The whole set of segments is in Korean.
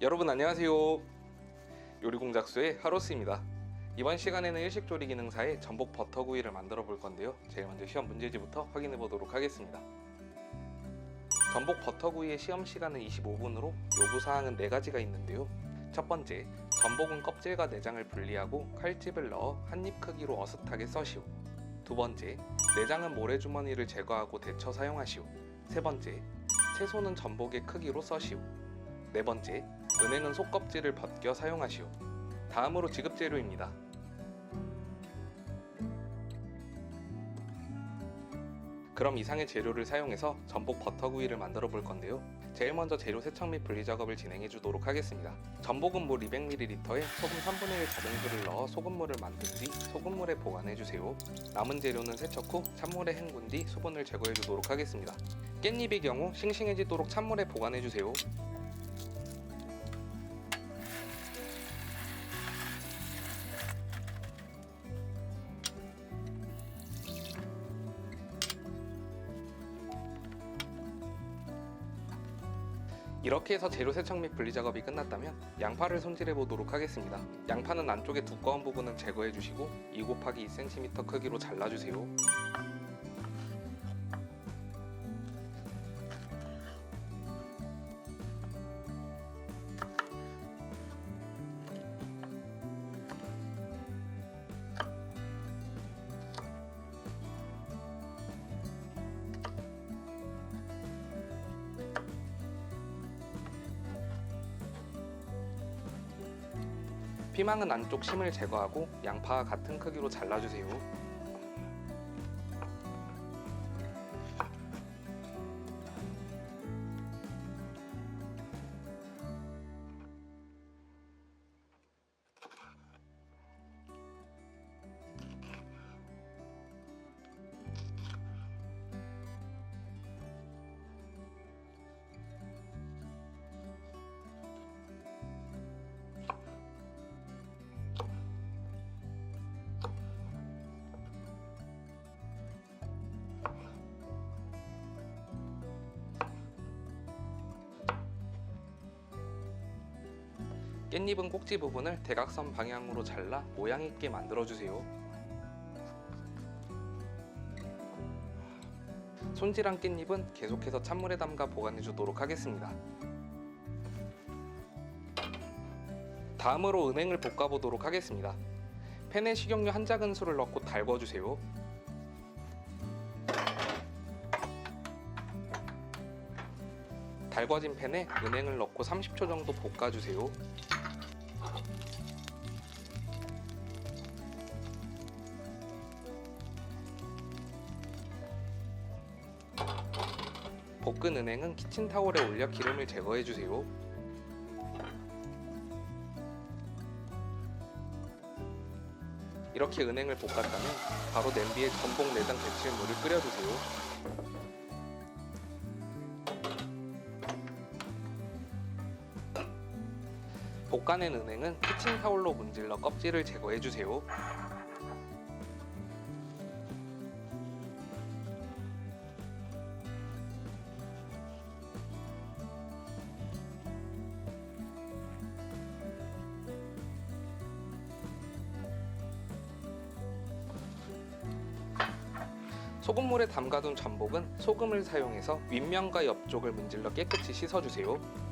여러분 안녕하세요. 요리공작소의 하로스입니다. 이번 시간에는 일식조리 기능사의 전복 버터구이를 만들어 볼 건데요. 제일 먼저 시험 문제지부터 확인해 보도록 하겠습니다. 전복 버터구이의 시험 시간은 25분으로 요구사항은 4가지가 있는데요. 첫 번째, 전복은 껍질과 내장을 분리하고 칼집을 넣어 한 입 크기로 어슷하게 써시오. 두 번째, 내장은 모래주머니를 제거하고 데쳐 사용하시오. 세 번째, 채소는 전복의 크기로 써시오. 네 번째, 은행은 속껍질을 벗겨 사용하시오. 다음으로 지급 재료입니다. 그럼 이상의 재료를 사용해서 전복 버터구이를 만들어 볼 건데요. 제일 먼저 재료 세척 및 분리 작업을 진행해 주도록 하겠습니다. 전복은 물 200ml에 소금 3분의 1 자동수를 넣어 소금물을 만든 뒤 소금물에 보관해 주세요. 남은 재료는 세척 후 찬물에 헹군 뒤 수분을 제거해 주도록 하겠습니다. 깻잎의 경우 싱싱해지도록 찬물에 보관해 주세요. 이렇게 해서 재료 세척 및 분리 작업이 끝났다면 양파를 손질해 보도록 하겠습니다. 양파는 안쪽에 두꺼운 부분은 제거해 주시고 2 곱하기 2cm 크기로 잘라 주세요. 피망은 안쪽 심을 제거하고 양파와 같은 크기로 잘라주세요. 깻잎은 꼭지 부분을 대각선 방향으로 잘라 모양 있게 만들어 주세요. 손질한 깻잎은 계속해서 찬물에 담가 보관해 주도록 하겠습니다. 다음으로 은행을 볶아 보도록 하겠습니다. 팬에 식용유 한 작은술을 넣고 달궈 주세요. 달궈진 팬에 은행을 넣고 30초 정도 볶아 주세요. 볶은 은행은 키친타올에 올려 기름을 제거해 주세요. 이렇게 은행을 볶았다면 바로 냄비에 전복 내장 데칠 물을 끓여주세요. 볶아낸 은행은 키친 타올로 문질러 껍질을 제거해 주세요. 소금물에 담가둔 전복은 소금을 사용해서 윗면과 옆쪽을 문질러 깨끗이 씻어주세요.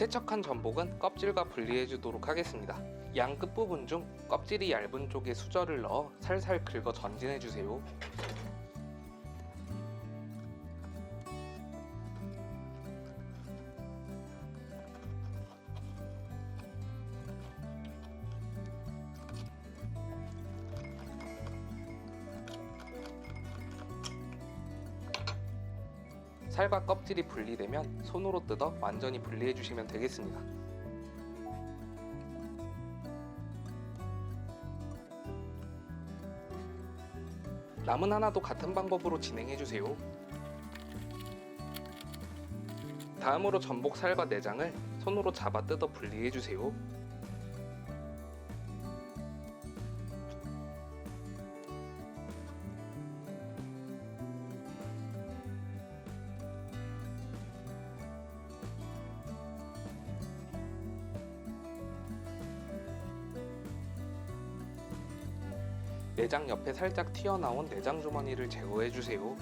세척한 전복은 껍질과 분리해 주도록 하겠습니다. 양 끝부분 중 껍질이 얇은 쪽에 수저를 넣어 살살 긁어 전진해 주세요. 살과 껍질이 분리되면 손으로 뜯어 완전히 분리해 주시면 되겠습니다. 남은 하나도 같은 방법으로 진행해 주세요. 다음으로 전복 살과 내장을 손으로 잡아 뜯어 분리해 주세요. 내장 옆에 살짝 튀어나온 내장 주머니를 제거해 주세요.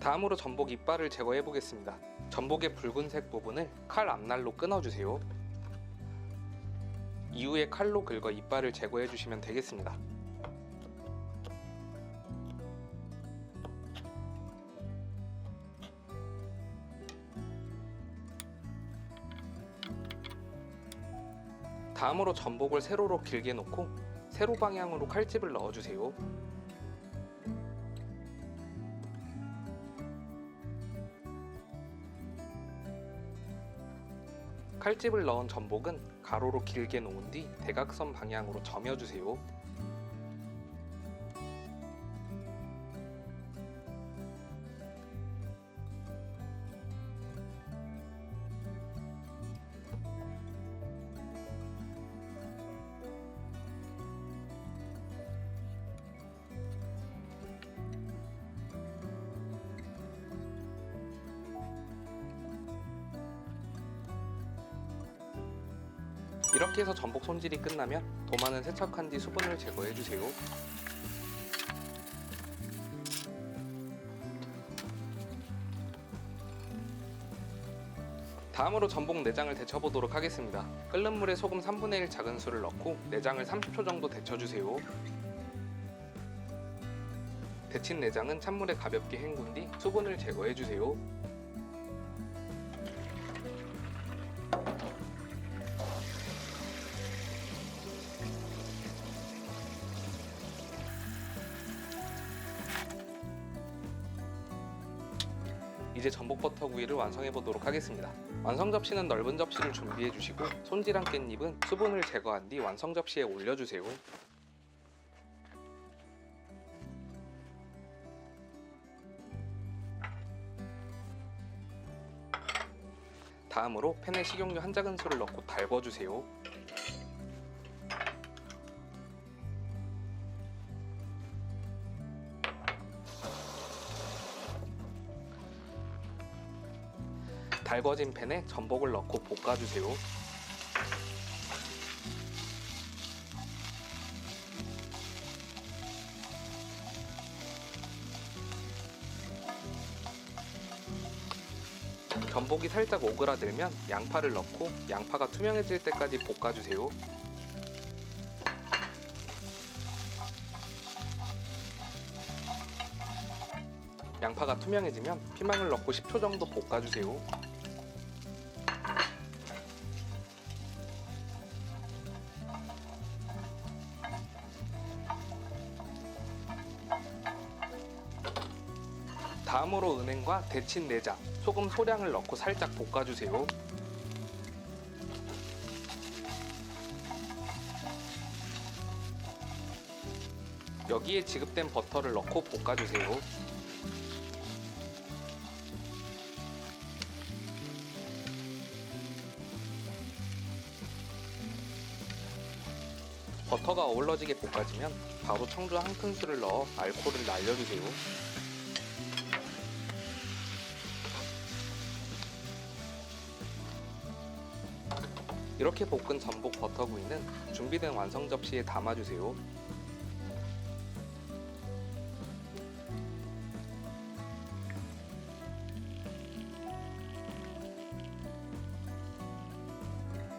다음으로 전복 이빨을 제거해 보겠습니다. 전복의 붉은색 부분을 칼 앞날로 끊어주세요. 이후에 칼로 긁어 이빨을 제거해 주시면 되겠습니다. 다음으로 전복을 세로로 길게 놓고 세로 방향으로 칼집을 넣어주세요. 칼집을 넣은 전복은 가로로 길게 놓은 뒤 대각선 방향으로 점여주세요. 이렇게 해서 전복 손질이 끝나면 도마는 세척한 뒤 수분을 제거해 주세요. 다음으로 전복 내장을 데쳐보도록 하겠습니다. 끓는 물에 소금 3분의 1 작은 술을 넣고 내장을 30초 정도 데쳐주세요. 데친 내장은 찬물에 가볍게 헹군 뒤 수분을 제거해 주세요. 이제 전복 버터 구이를 완성해 보도록 하겠습니다. 완성 접시는 넓은 접시를 준비해 주시고 손질한 깻잎은 수분을 제거한 뒤 완성 접시에 올려 주세요. 다음으로 팬에 식용유 한 작은술을 넣고 달궈 주세요. 달궈진 팬에 전복을 넣고 볶아주세요. 전복이 살짝 오그라들면 양파를 넣고 양파가 투명해질 때까지 볶아주세요. 양파가 투명해지면 피망을 넣고 10초 정도 볶아주세요. 다음으로 은행과 데친 내장, 소금 소량을 넣고 살짝 볶아주세요. 여기에 지급된 버터를 넣고 볶아주세요. 버터가 어우러지게 볶아지면 바로 청주 한 큰술을 넣어 알코올을 날려주세요. 이렇게 볶은 전복 버터구이는 준비된 완성 접시에 담아주세요.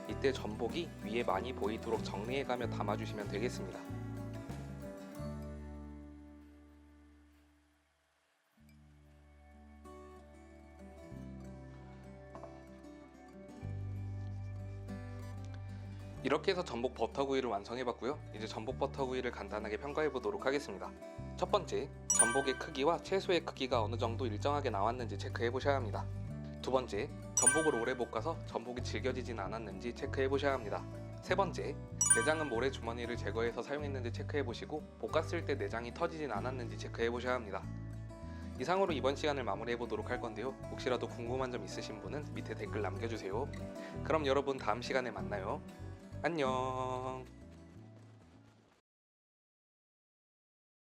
이때 전복이 위에 많이 보이도록 정리해가며 담아주시면 되겠습니다. 이렇게 해서 전복 버터구이를 완성해봤고요. 이제 전복 버터구이를 간단하게 평가해보도록 하겠습니다. 첫 번째, 전복의 크기와 채소의 크기가 어느 정도 일정하게 나왔는지 체크해보셔야 합니다. 두 번째, 전복을 오래 볶아서 전복이 질겨지진 않았는지 체크해보셔야 합니다. 세 번째, 내장은 모래 주머니를 제거해서 사용했는지 체크해보시고 볶았을 때 내장이 터지진 않았는지 체크해보셔야 합니다. 이상으로 이번 시간을 마무리해보도록 할 건데요. 혹시라도 궁금한 점 있으신 분은 밑에 댓글 남겨주세요. 그럼 여러분 다음 시간에 만나요. 안녕.